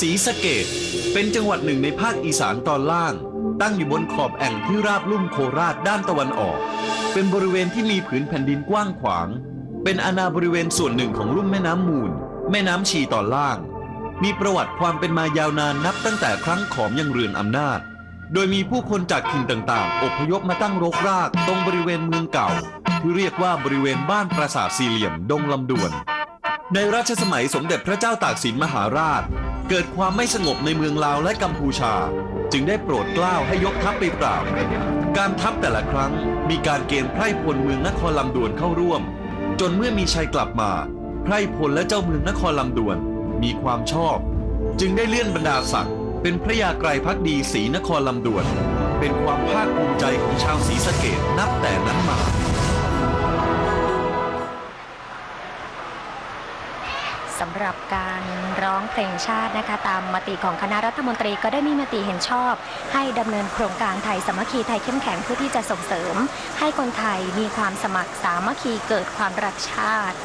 ศรีสะเกดเป็นจังหวัดหนึ่งในภาคอีสานตอนล่าง ตั้งอยู่บนขอบแอ่งที่ราบลุ่มโคราชด้านตะวันออก เป็นบริเวณที่มีผืนแผ่นดินกว้างขวาง เป็นอาณาบริเวณส่วนหนึ่งของลุ่มแม่น้ำมูล แม่น้ำชีตอนล่าง มีประวัติความเป็นมายาวนานนับตั้งแต่ครั้งขอมยังเรือนอำนาจ โดยมีผู้คนจากถิ่นต่างๆ อพยพมาตั้งรกรากตรงบริเวณเมืองเก่า ที่เรียกว่าบริเวณบ้านปราสาทสี่เหลี่ยมดงลำดวนในรัชสมัยสมเด็จพระเจ้าตากสินมหาราช เกิดความไม่สงบในเมืองลาวและกัมพูชา จึงได้โปรดเกล้าให้ยกทัพไปปราบ การทัพแต่ละครั้งมีการเกณฑ์ไพร่พลเมืองนครลำดวนเข้าร่วม จนเมื่อมีชัยกลับมาไพร่พลและเจ้าเมืองนครลำดวนมีความชอบ จึงได้เลื่อนบรรดาศักดิ์เป็นพระยาไกรพักดีศรีนครลำดวน เป็นความภาคภูมิใจของชาวศรีสะเกดนับแต่นั้นมา สำหรับการร้องเพลงชาตินะคะ ตามมติของคณะรัฐมนตรีก็ได้มีมติเห็นชอบ ให้ดำเนินโครงการไทยสามัคคีไทยเข้มแข็งเพื่อที่จะส่งเสริม ให้คนไทยมีความสมัครสามัคคีเกิดความรักชาติ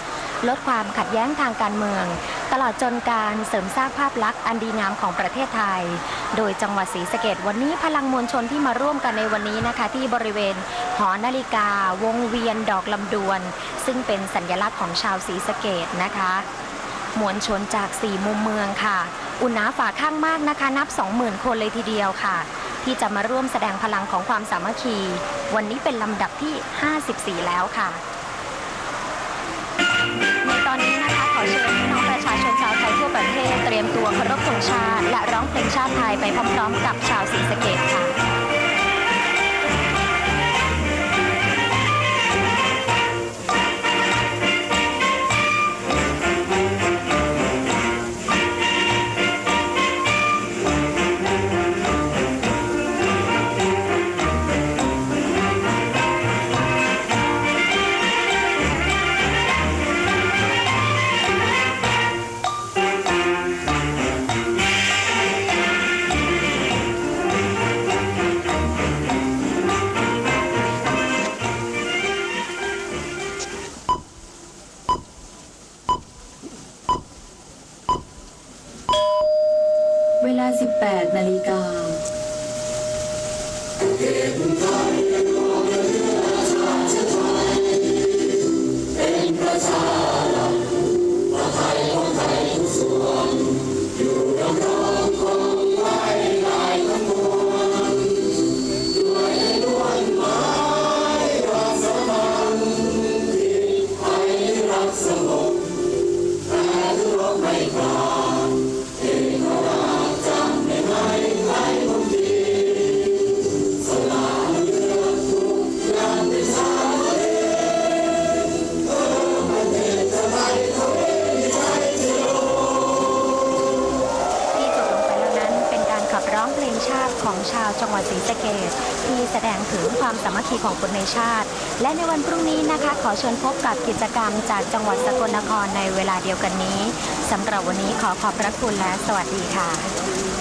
ลดความขัดแย้งทางการเมือง ตลอดจนการเสริมสร้างภาพลักษณ์อันดีงามของประเทศไทย โดยจังหวัดศรีสะเกดวันนี้พลังมวลชนที่มาร่วมกันในวันนี้นะคะ ที่บริเวณหอนาฬิกา วงเวียนดอกลำดวน ซึ่งเป็นสัญลักษณ์ของชาวศรีสะเกดนะคะ มวลชนจาก4มุมเมืองค่ะ อุณหนาฝาข้างมากนะคะ นับ 20,000 คนเลยทีเดียวค่ะ ที่จะมาร่วมแสดงพลังของความสามัคคี วันนี้เป็นลำดับที่ 54 แล้วค่ะ ในตอนนี้นะคะขอเชิญพี่น้องประชาชนชาวไทยทั่วประเทศเตรียมตัวเคารพธงชาติ และร้องเพลงชาติไทยไปพร้อมๆ กับชาวศรีสะเกดค่ะ 18นาฬิกา ของชาวจังหวัดศรีสะเกษที่แสดงถึงความสามัคคีของคนในชาติ และในวันพรุ่งนี้นะคะ ขอเชิญพบกับกิจกรรมจากจังหวัดสกลนครในเวลาเดียวกันนี้สำหรับวันนี้ขอขอบพระคุณและสวัสดีค่ะ